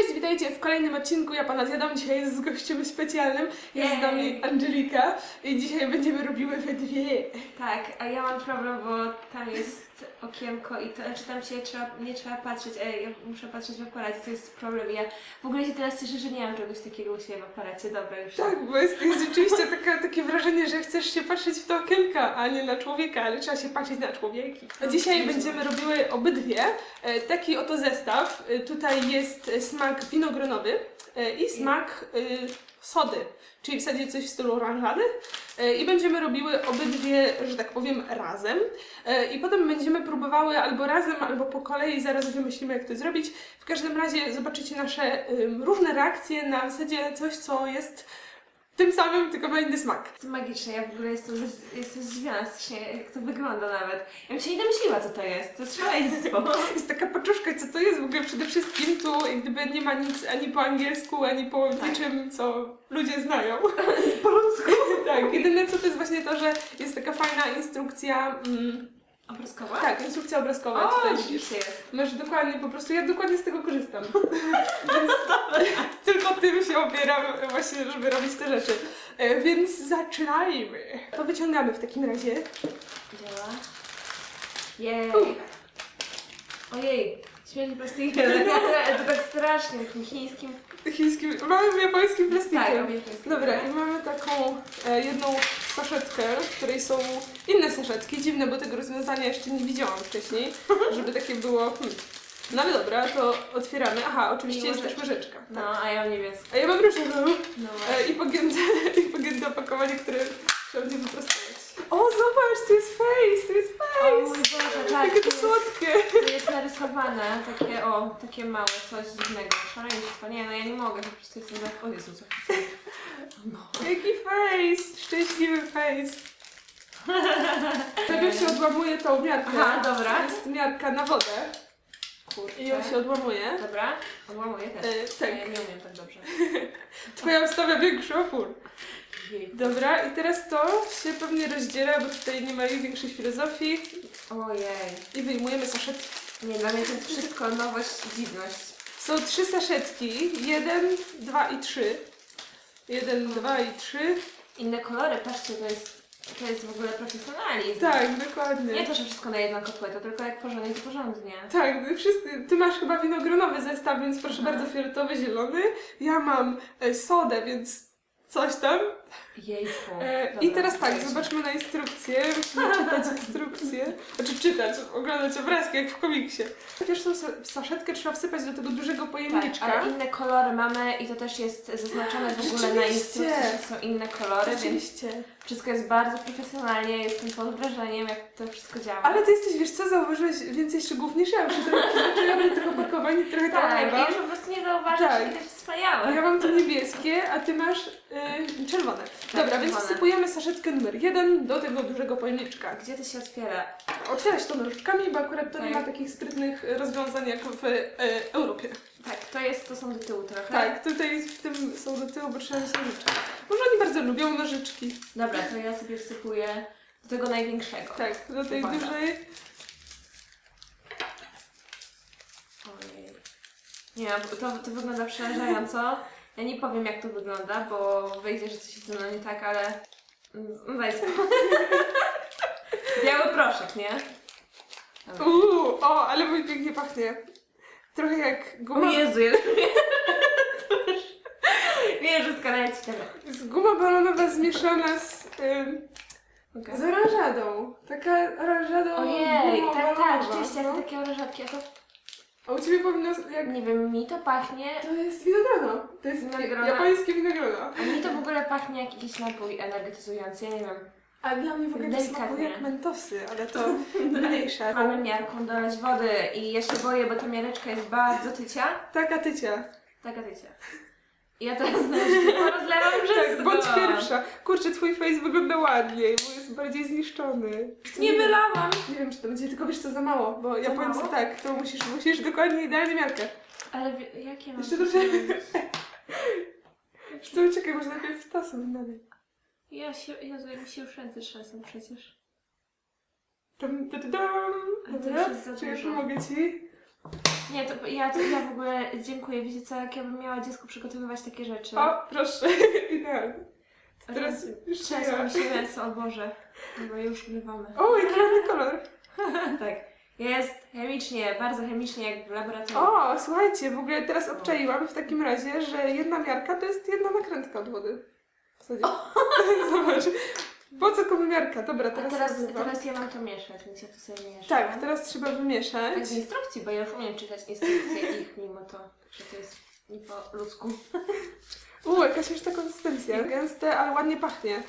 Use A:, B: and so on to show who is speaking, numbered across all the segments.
A: Cześć, witajcie w kolejnym odcinku. Ja pana zjadam. Dzisiaj jest z gościem specjalnym. Jest z nami Angelika i dzisiaj będziemy robiły we dwie.
B: Tak, a ja mam problem, bo tam jest okienko i to, znaczy tam się trzeba, nie trzeba patrzeć, a ja muszę patrzeć w aparacie, to jest problem. Ja w ogóle się teraz cieszę, że nie mam czegoś takiego u siebie w aparacie. Dobra, już.
A: Tak, bo jest, jest rzeczywiście taka, takie wrażenie, że chcesz się patrzeć w to okienka, a nie na człowieka, ale trzeba się patrzeć na człowieki. A dzisiaj będziemy robiły obydwie e, taki oto zestaw. E, Tutaj jest e, smak winogronowy i smak e, sody, czyli w zasadzie coś w stylu oranżady. E, I będziemy robiły obydwie, że tak powiem, razem. I potem będziemy próbowały albo razem, albo po kolei, zaraz wymyślimy jak to zrobić. W każdym razie zobaczycie nasze różne reakcje na w zasadzie coś, co jest tym samym, tylko ma inny smak.
B: To magiczne, ja w ogóle jestem, z- jestem zdziwiona strasznie, jak to wygląda nawet. Ja bym się nie domyśliła, co to jest, to jest szaleństwo.
A: Jest taka paczuszka, co to jest w ogóle przede wszystkim, tu jak gdyby nie ma nic ani po angielsku, ani po
B: Tak.
A: niczym, co ludzie znają.
B: po ludzku.
A: tak, jedyne co to jest właśnie to, że jest taka fajna instrukcja, mm,
B: Obrazkowa?
A: tak, instrukcja obrazkowa
B: O,
A: tutaj widzisz.
B: jest.
A: Masz dokładnie, po prostu ja dokładnie z tego korzystam. Więc tylko tym się opieram właśnie, żeby robić te rzeczy. E, Więc zaczynajmy. To wyciągamy w takim razie.
B: Działa. Jej.
A: U.
B: Ojej, śmierdzi plastikiem. to tak strasznie, takim chińskim.
A: Chińskim, mamy japońskim
B: Tak,
A: plastikiem.
B: amerykańskim.
A: Dobra, i mamy taką e, jedną saszetkę, w której są inne saszetki. Dziwne, bo tego rozwiązania jeszcze nie widziałam wcześniej, żeby takie było. Hmm. No ale dobra, to otwieramy. Aha, oczywiście
B: I
A: jest też
B: łyżeczka. No, a ja mam niebieską.
A: A ja mam różową.
B: No
A: E. I pogięte, i pogięte opakowanie, które trzeba będzie wyprostować. O, zobacz, to jest face, to jest
B: O mój
A: face!
B: Boże, tak.
A: Jakie to
B: jest-
A: słodkie!
B: Tu jest narysowane takie, o, takie małe, coś dziwnego, szaleństwo. Nie, no ja nie mogę, po prostu jestem za... O Jezu, co chcę. No.
A: Jaki face! Szczęśliwy face! Najpierw się odłamuje tą miarkę.
B: Aha, dobra.
A: To jest miarka na wodę
B: Kurczę.
A: i ją się odłamuje.
B: Dobra, odłamuję też.
A: E, tak.
B: Ja nie umiem tak dobrze.
A: Twoja ustawia większy opór.
B: Jej.
A: Dobra, i teraz to się pewnie rozdziela, bo tutaj nie ma większej filozofii.
B: Ojej.
A: I wyjmujemy saszetki.
B: Nie, dla mnie to jest wszystko nowość, dziwność.
A: Są trzy saszetki. Jeden, dwa i trzy. Jeden, dwa i trzy.
B: Inne kolory, patrzcie, to jest, to jest w ogóle profesjonalizm.
A: Tak, dokładnie.
B: Nie to, że wszystko na jedną kotletę, tylko jak porządnie, to porządnie.
A: Tak, wszyscy. Ty masz chyba winogronowy zestaw, więc proszę
B: Mhm.
A: bardzo, fioletowy, zielony. Ja mam e, sodę, więc coś tam.
B: Jejku.
A: E, I teraz tak, zobaczmy na instrukcję. Musimy czytać instrukcję. Znaczy czytać, oglądać obrazki jak w komiksie. Najpierw tą sa- saszetkę trzeba wsypać do tego dużego
B: Tak,
A: pojemniczka.
B: ale inne kolory mamy i to też jest zaznaczone w ogóle na
A: Rzeczywiście.
B: instrukcji, że są inne kolory, więc
A: Oczywiście.
B: wszystko jest bardzo profesjonalnie, jestem pod wrażeniem, jak to wszystko działa.
A: Ale ty jesteś, wiesz co, zauważyłeś więcej szczegółów niż ja. Przy tym, ja mam tych opakowań i trochę
B: tak, już po prostu nie zauważam,
A: Tak.
B: że to jest wspaniałe.
A: Ja mam tu niebieskie, a ty masz y, czerwone. Dobra, więc
B: czerwone.
A: wsypujemy saszetkę numer jeden do tego dużego pojemniczka.
B: Gdzie to się otwiera?
A: Otwierać to nożyczkami, bo akurat to nie
B: Tak.
A: ma takich sprytnych rozwiązań jak w e, Europie.
B: Tak, to jest, to są do tyłu trochę.
A: Tak, tutaj w tym są do tyłu, bo trzeba mieć nożyczki. Może oni bardzo lubią nożyczki.
B: Dobra, to ja sobie wsypuję do tego największego.
A: Tak, do tej
B: Uwaga.
A: dużej.
B: Nie, to, to wygląda przerażająco. Ja nie powiem jak to wygląda, bo wyjdzie, że coś jest ze mną nie tak, ale... Daj spokój. Biały proszek, nie?
A: Uuu, o, ale mój pięknie pachnie. Trochę jak
B: O
A: guma,
B: Jezu, Jezu. Wiem, że skaleci tego.
A: z guma balonowa zmieszana z, ym, z oranżadą. Taka oranżada
B: Ojej,
A: guma
B: tak, tak,
A: balonowa,
B: rzeczywiście,
A: no.
B: takie orężatki, a to...
A: A u Ciebie powinno, jak
B: Nie wiem, mi to pachnie...
A: To jest winogrono. To jest
B: Winogrono.
A: japońskie winogrono.
B: A mi to w ogóle pachnie jak jakiś napój energetyzujący, ja nie wiem.
A: A dla mnie w ogóle to
B: Delikatnie.
A: smakuje jak mentosy, ale to mniejsze.
B: Mamy miarką dolać wody i ja się boję, bo ta miareczka jest bardzo tycia.
A: Taka tycia.
B: Taka tycia. Ja teraz no, rozlewam
A: Tak,
B: wszystko.
A: bądź pierwsza. Kurczę, twój face wygląda ładniej, bo jest bardziej zniszczony.
B: Nie wylałam.
A: Nie wiem, czy to będzie, tylko wiesz co, za mało, bo Japońcy
B: mało?
A: tak, to musisz, musisz dokładnie idealnie miarkę.
B: Ale wie, jakie mam
A: Jeszcze
B: to zrobić?
A: Wiesz co, czekaj, może najpierw tasem dalej.
B: Ja się, Jezu, mi się już ręce trzęsą przecież.
A: Tam, tam, tam.
B: Ale to już jest za
A: czy ja
B: dużo.
A: pomogę ci?
B: Nie, to ja, to ja w ogóle dziękuję. Wiecie co, jak ja bym miała dziecku przygotowywać takie rzeczy.
A: O, proszę. Idealnie. To Teraz już
B: Trzęsą
A: ja.
B: się ręce, o Boże. Dobra, już ukrywamy.
A: O, jaki ładny kolor.
B: tak. Jest chemicznie, bardzo chemicznie jak w laboratorium.
A: O, słuchajcie, w ogóle teraz obczaiłam w takim razie, że jedna miarka to jest jedna nakrętka od wody. W zasadzie. Zobacz. Po co komu miarka? Dobra,
B: A
A: teraz,
B: teraz,
A: rozrywam.
B: teraz ja mam to mieszać, więc ja to sobie mieszam.
A: Tak, teraz trzeba wymieszać.
B: Tak z instrukcji, bo ja już umiem czytać instrukcje ich, mimo to, że to jest nie po ludzku.
A: U, jakaś już ta konsystencja. Gęste, ale ładnie pachnie.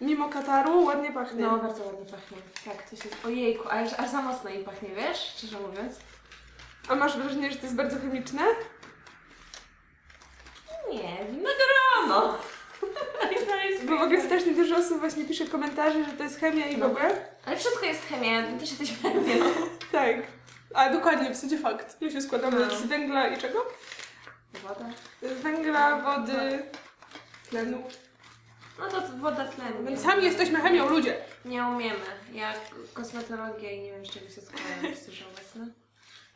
A: Mimo kataru ładnie pachnie.
B: No, bardzo ładnie pachnie. Tak, coś jest, ojejku, aż, aż za mocno jej pachnie, wiesz, szczerze mówiąc.
A: A masz wrażenie, że to jest bardzo chemiczne?
B: Nie, winogrono!
A: Bo w ogóle strasznie dużo osób właśnie pisze komentarze, że to jest chemia i w
B: No.
A: ogóle.
B: Ale wszystko jest chemia, my też jesteśmy chemią.
A: Tak. A dokładnie, w zasadzie fakt. My się składamy
B: No.
A: z węgla i czego?
B: Woda?
A: Węgla, wody, tlenu.
B: No to woda tlenu.
A: Więc sami jesteśmy chemią, ludzie.
B: Nie umiemy. Ja kosmetologię i nie wiem z czego się składam, jest już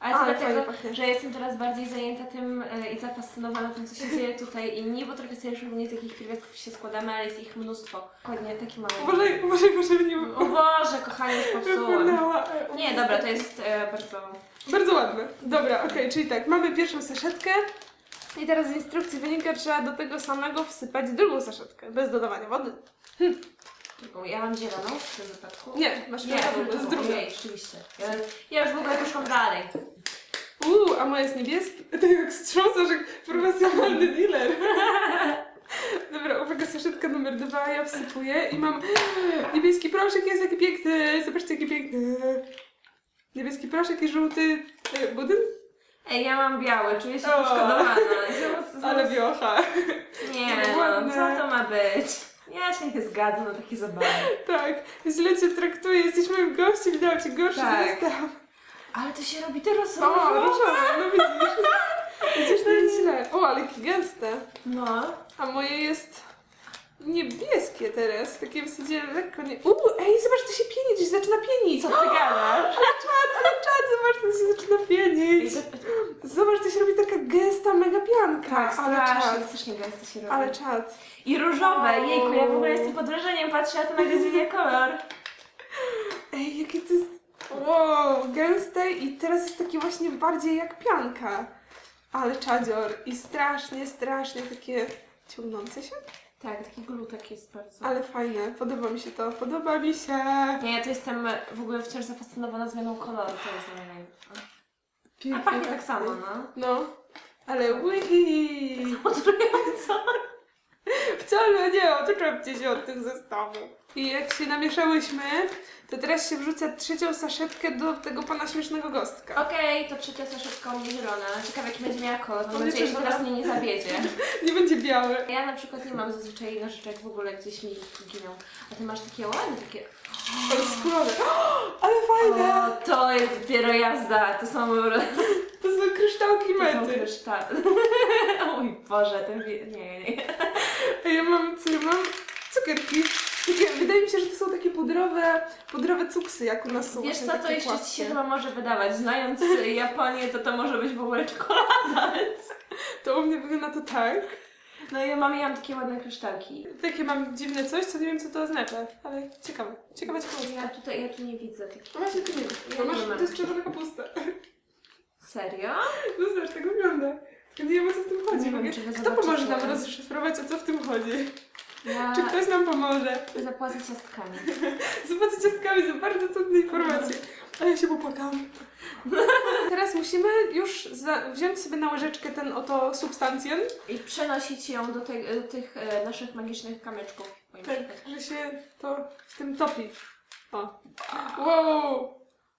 B: Ale
A: Ale
B: to
A: fajnie
B: dlatego,
A: pachnie.
B: że jestem teraz bardziej zajęta tym e, i zafascynowana tym, co się dzieje tutaj i nie potrafię sobie przypomnieć, z jakich pierwiastków się składamy, ale jest ich mnóstwo. Dokładnie, taki mały.
A: Uważaj, uważaj, uważaj, nie
B: O Boże, kochanie, już
A: wypłynęła.
B: Nie, dobra, to jest e, bardzo...
A: Bardzo ładne. Dobra, okej, czyli tak, mamy pierwszą saszetkę. I teraz z instrukcji wynika, że trzeba do tego samego wsypać drugą saszetkę, bez dodawania wody.
B: Drugą. Ja mam zieloną w tym wypadku.
A: Nie, masz
B: Nie, to
A: to jest druga.
B: Ojej, rzeczywiście. Ja, ja już w ogóle poszłam dalej.
A: Uuu, a moja jest niebieski. Ty jak strząsasz jak profesjonalny dealer. Dobra, uwaga, saszetka numer dwa, ja wsypuję i mam niebieski proszek, jest jaki piękny, zobaczcie jaki piękny. Niebieski proszek i żółty e, budyń,
B: Ej, ja mam biały, czuję się
A: O.
B: poszkodowana. Zaraz- zaraz-
A: ale wiocha.
B: Nie,
A: No,
B: no,
A: ładne.
B: co to ma być? Ja się nie zgadzam na takie zabawy.
A: Tak, źle cię traktuję, jesteś moim gościem, dałam ci gorszy
B: Tak.
A: zestaw.
B: Ale to się robi teraz
A: O, różowe, no widzisz. Widzisz, to jest źle. O, ale gęste.
B: No.
A: A moje jest niebieskie teraz, takie w zasadzie lekko nie... Uuu, ej, zobacz, to się pieni, się zaczyna pienić.
B: Co ty gadasz?
A: Ale czad, ale czad, zobacz, to się zaczyna pienić. Zobacz, to się robi taka gęsta mega pianka.
B: Tak,
A: ale
B: strasznie,
A: czad.
B: strasznie gęsto się robi.
A: Ale czad.
B: I różowe, jejku, ja w ogóle jestem pod wrażeniem, patrzę, a to nagle zmienia kolor.
A: Ej, jakie to jest... Wow, gęste i teraz jest takie właśnie bardziej jak pianka. Ale czadzior i strasznie, strasznie takie ciągnące się.
B: Tak, taki glutek jest bardzo.
A: Ale fajne, podoba mi się to, podoba mi się.
B: Nie, ja to jestem w ogóle wciąż zafascynowana zmianą koloru, to jest dla mnie. A
A: Pięknie
B: pachnie tak samo, no.
A: No, ale wihi!
B: Odrująco.
A: Wcale nie odczepcie się od tych zestawów. I jak się namieszałyśmy, to teraz się wrzuca trzecią saszetkę do tego pana śmiesznego gostka.
B: Okej, to trzecia saszetka u mnie zielona. Ciekawe jaki będzie miała kolor. Mam nadzieję, że teraz mnie nie zawiedzie.
A: Nie będzie biały.
B: Ja na przykład nie mam zazwyczaj nożyczek w ogóle gdzieś mi giną. A ty masz takie ładne, takie...
A: Ale skórowe. Ale fajne!
B: O, to jest dopiero jazda. To są...
A: To są kryształki
B: To są
A: mety.
B: kryształy. O mój Boże, ten... wie- Nie, nie, nie.
A: A ja mam, co ja mam? Cukierki. Takie, wydaje mi się, że to są takie pudrowe, pudrowe cuksy, jak u nas są
B: Wiesz
A: właśnie
B: co, to
A: takie
B: jeszcze ci
A: płaskie.
B: się chyba może wydawać. Znając y, Japonię, to to może być w ogóle czekolada, więc...
A: To u mnie wygląda to tak.
B: No i mam, ja mam takie ładne kryształki.
A: Takie mam dziwne coś, co nie wiem co to oznacza, ale ciekawe. Ciekawe ciekawe.
B: Ja tutaj, ja tu nie widzę takich.
A: No właśnie, ty nie wiesz.
B: Ja
A: No
B: nie
A: masz,
B: mam.
A: to jest czerwona kapusta.
B: Serio?
A: No zobacz, tak wygląda. Ja nie wiem o co w tym chodzi.
B: Nie wiem,
A: Mogę-
B: czy wy
A: Kto
B: zobaczycie.
A: pomoże nam rozszyfrować o co w tym chodzi?
B: Ja
A: Czy ktoś nam pomoże?
B: zapłacę ciastkami.
A: Zobaczcie ciastkami, są bardzo cenne informacje. A ja się popłakałam. Teraz musimy już za- wziąć sobie na łyżeczkę ten oto substancję.
B: I przenosić ją do, te, do tych e, naszych magicznych kamyczków. Moim
A: Tak, że się to w tym topi. O. Wow!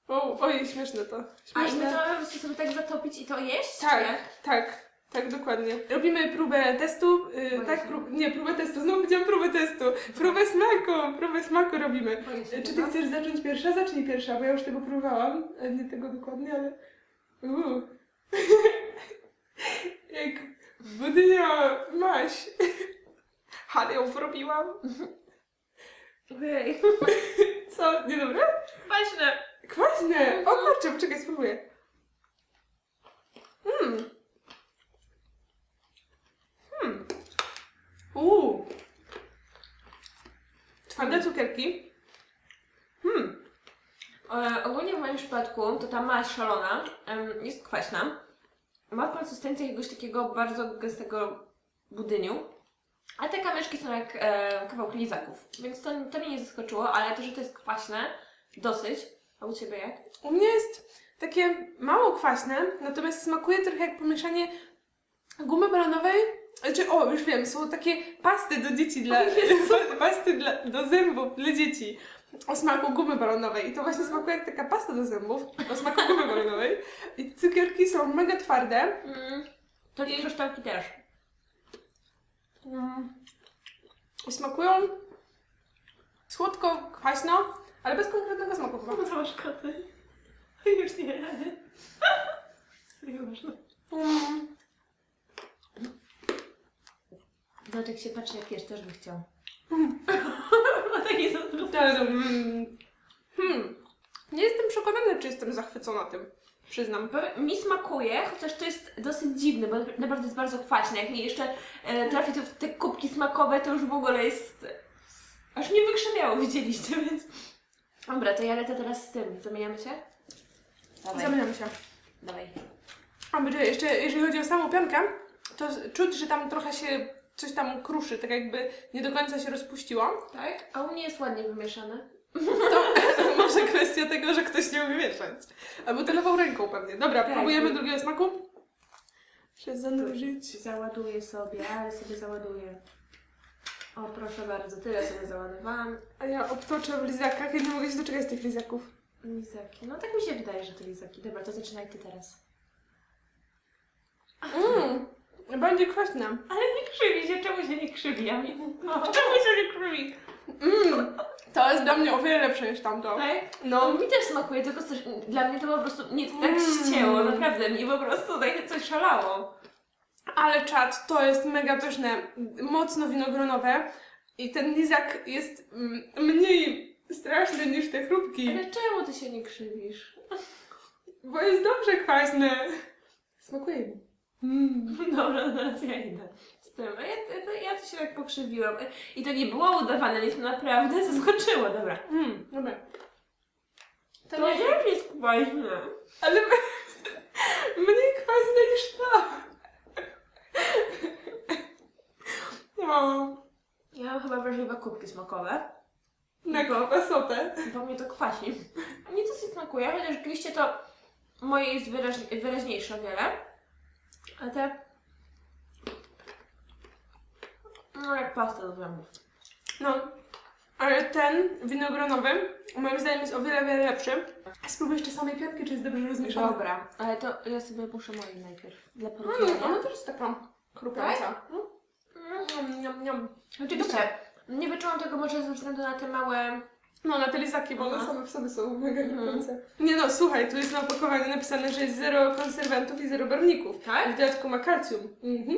A: Wow, ojej, śmieszne to.
B: A i
A: Śmieszne.
B: my to mamy po prostu sobie tak zatopić i to jeść? czy
A: Tak,
B: jak?
A: tak, tak, dokładnie. Robimy próbę testu, yy, tak, prób, nie, próbę testu, znowu powiedziałam próbę testu. Próbę smaku, próbę smaku robimy.
B: Boję
A: Yy, Czy ty chcesz zacząć pierwsza? Zacznij pierwsza, bo ja już tego próbowałam. E, Nie tego dokładnie, ale... Uuu. Jak budynia maś. Ale ją porobiłam.
B: Ojej.
A: Co, niedobre?
B: Ważne.
A: Kwaśne! O kurczę, poczekaj, spróbuję. Uuu. Twarde cukierki. Hmm.
B: E, ogólnie w moim przypadku to ta maść szalona em, jest kwaśna. Ma konsystencję jakiegoś takiego bardzo gęstego budyniu. A te kamyczki są jak e, kawałki lizaków. Więc to, to mnie nie zaskoczyło, ale to, że to jest kwaśne, dosyć. A u Ciebie jak?
A: U mnie jest takie mało kwaśne, natomiast smakuje trochę jak pomieszanie gumy balonowej. Znaczy, o, już wiem, są takie pasty do dzieci, dla, pasty dla, do zębów dla dzieci o smaku gumy balonowej. I to właśnie smakuje jak taka pasta do zębów o smaku gumy balonowej. I cukierki są mega twarde.
B: Mm. To i kryształki też.
A: Mm. I Smakują słodko, kwaśno, ale bez konkretnego smaku chyba.
B: Masz koty? Już nie. Nieważne.
A: Mm.
B: Zobacz jak się patrzy jak jesz, też by chciał. Taki zazdrosny.
A: Ale, mm, hmm. Nie jestem przekonana, czy jestem zachwycona tym. Przyznam.
B: Mi smakuje, chociaż to jest dosyć dziwne, bo naprawdę jest bardzo kwaśne. Jak mi jeszcze e, trafi to w te kubki smakowe, to już w ogóle jest... Aż mnie wykrzywiało, widzieliście, więc... Dobra, to ja lecę teraz z tym. Zamieniamy się? Dawaj,
A: Zamieniam się.
B: dawaj.
A: A będzie jeszcze, jeżeli chodzi o samą piankę, to z- czuć, że tam trochę się coś tam kruszy, tak jakby nie do końca się rozpuściło.
B: Tak? A u mnie jest ładnie wymieszane.
A: To może kwestia tego, że ktoś nie umie mieszać. Albo telewał ręką pewnie. Dobra,
B: Tak.
A: próbujemy drugiego smaku. Muszę zanurzyć.
B: Załaduję sobie, ale sobie załaduję. O, proszę bardzo, tyle sobie załadowałam.
A: A ja obtoczę w lizakach. Ja nie mogę się doczekać tych lizaków.
B: Lizaki. No tak mi się wydaje, że to lizaki. Dobra, to zaczynaj ty teraz.
A: Mmm, będzie kwaśne.
B: Ale nie krzywi się, czemu się nie krzywi? Ja mi... No, czemu się nie krzywi?
A: Mmm, to jest dla mnie o wiele lepsze niż tamto.
B: Tak?
A: No,
B: No mi też smakuje, tylko coś, dla mnie to po prostu nie tak
A: Mm.
B: ścięło, naprawdę, mi po prostu tak coś szalało.
A: ale czad to jest mega pyszne, mocno winogronowe i ten lizak jest mm, mniej straszny niż te chrupki,
B: Ale czemu ty się nie krzywisz?
A: bo jest dobrze kwaśne. Smakuje mi. Mm.
B: Dobra, teraz ja idę z tym. Ja, ja, ja to się tak pokrzywiłam. I to nie było udawane, mnie to naprawdę zaskoczyło, dobra.
A: Mm, dobra. To
B: To
A: nie jest,
B: też jest kwaśne.
A: ale mniej kwaśne niż to. No,
B: Ja mam chyba wrażliwe kubki smakowe,
A: na kwasotę.
B: bo mnie to kwasi. Mnie coś smakuje, chociaż oczywiście to moje jest wyraź, wyraźniejsze o wiele. A te... No jak pasta do zębów.
A: No, ale ten winogronowy moim zdaniem jest o wiele, wiele lepszy. Spróbuj jeszcze samej pianki, czy jest dobrze rozmieszana.
B: Dobra, ale to ja sobie muszę moje najpierw. Dla
A: Mm,
B: porównania.
A: ona też jest taka chrupiąca.
B: Tak?
A: Mm. Niam, niam.
B: Oczywiście. Nie wyczułam tego może ze względu na te małe...
A: No, na te lizaki, bo one same w sobie są mega
B: Mhm.
A: chrupiące. Nie no, słuchaj, tu jest na opakowaniu napisane, że jest zero konserwantów i zero barwników.
B: Tak?
A: I w dodatku ma kalcium. Mhm.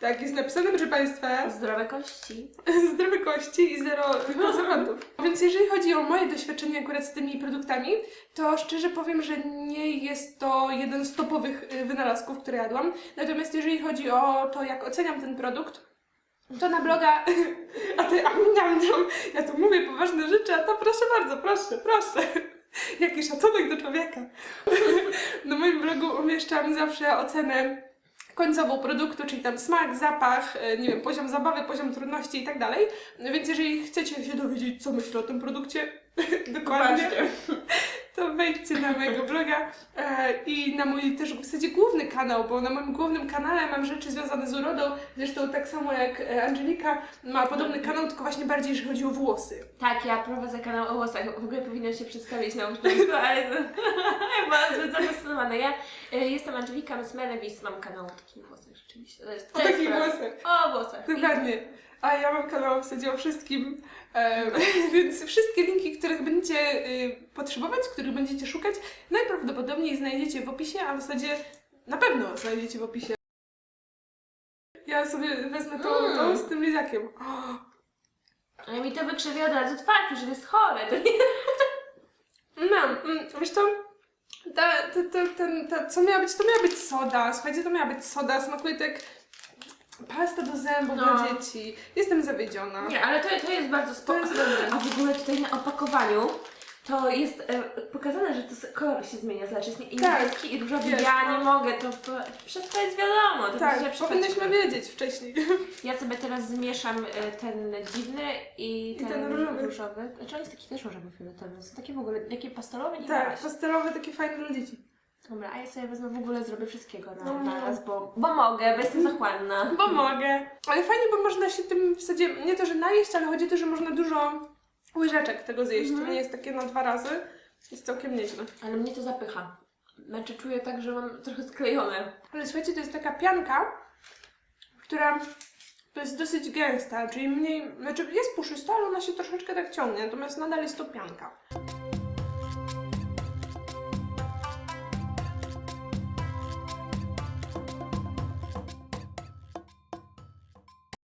A: Tak, jest napisane, proszę Państwa,
B: Zdrowe kości.
A: zdrowe kości i zero konserwantów. Więc jeżeli chodzi o moje doświadczenie akurat z tymi produktami, to szczerze powiem, że nie jest to jeden z topowych y, wynalazków, które jadłam. Natomiast jeżeli chodzi o to, jak oceniam ten produkt, to na bloga, a ty, a miam, miam, ja tu mówię poważne rzeczy, a to proszę bardzo, proszę, proszę. Jaki szacunek do człowieka. Na moim blogu umieszczam zawsze ocenę końcową produktu, czyli tam smak, zapach, e, nie wiem, poziom zabawy, poziom trudności i tak dalej. Więc jeżeli chcecie się dowiedzieć, co myślę o tym produkcie, dokładnie. To wejdźcie na mojego bloga e, i na mój też w zasadzie główny kanał, bo na moim głównym kanale mam rzeczy związane z urodą, zresztą tak samo jak e, Angelika ma podobny kanał, tylko właśnie bardziej, jeżeli chodzi o włosy.
B: Tak, ja prowadzę kanał o włosach. W ogóle powinnam się przedstawić na początku, ale to byłam zbyt zafascynowana. Ja y, jestem Angelika Mesmelewis, mam kanał o takich włosach rzeczywiście. To jest,
A: O
B: to jest
A: takich
B: prawda.
A: włosach.
B: O włosach.
A: Dokładnie. A ja mam kanał w zasadzie o wszystkim, e, więc wszystkie linki, których będziecie y, potrzebować, których będziecie szukać, najprawdopodobniej znajdziecie w opisie, a w zasadzie na pewno znajdziecie w opisie. Ja sobie wezmę to, to
B: Mm.
A: z tym lizakiem. O,
B: Ale mi to wykrzywia od razu twarz, że to jest chore. To nie...
A: No, mm, wiesz co? Ta, ta, ta, ten, ta, co miała być? To miała być soda. Słuchajcie, to miała być soda. Smakuje tak Pasta do zębów
B: No.
A: dla dzieci. Jestem zawiedziona.
B: Nie, ale to, to jest bardzo
A: To
B: spoko.
A: jest dobre.
B: A w ogóle tutaj na opakowaniu to jest e, pokazane, że to s- kolor się zmienia, znaczy jest nie-
A: Tak,
B: niebieski i różowy.
A: jest,
B: Ja
A: no.
B: nie mogę, to, przez to jest wiadomo. To
A: Tak,
B: będzie
A: powinnyśmy wiedzieć wcześniej.
B: Ja sobie teraz zmieszam e, ten dziwny i
A: I
B: ten,
A: ten różowy.
B: różowy. Znaczy on jest taki też różowy fioletowy. Są takie w ogóle, takie pastelowe, nie
A: Tak,
B: tak.
A: pastelowe takie fajne dla dzieci.
B: Dobra, a ja sobie wezmę w ogóle, zrobię wszystkiego na,
A: No.
B: na raz, bo, bo mogę, bo jestem zachłanna.
A: Bo mogę. Ale fajnie, bo można się tym w zasadzie nie to, że najeść, ale chodzi o to, że można dużo łyżeczek tego zjeść.
B: Mhm.
A: To nie jest takie na dwa razy. Jest całkiem nieźle.
B: Ale mnie to zapycha. Znaczy czuję tak, że mam trochę sklejone.
A: Ale słuchajcie, to jest taka pianka, która to jest dosyć gęsta, czyli mniej, znaczy jest puszysta, ale ona się troszeczkę tak ciągnie, natomiast nadal jest to pianka.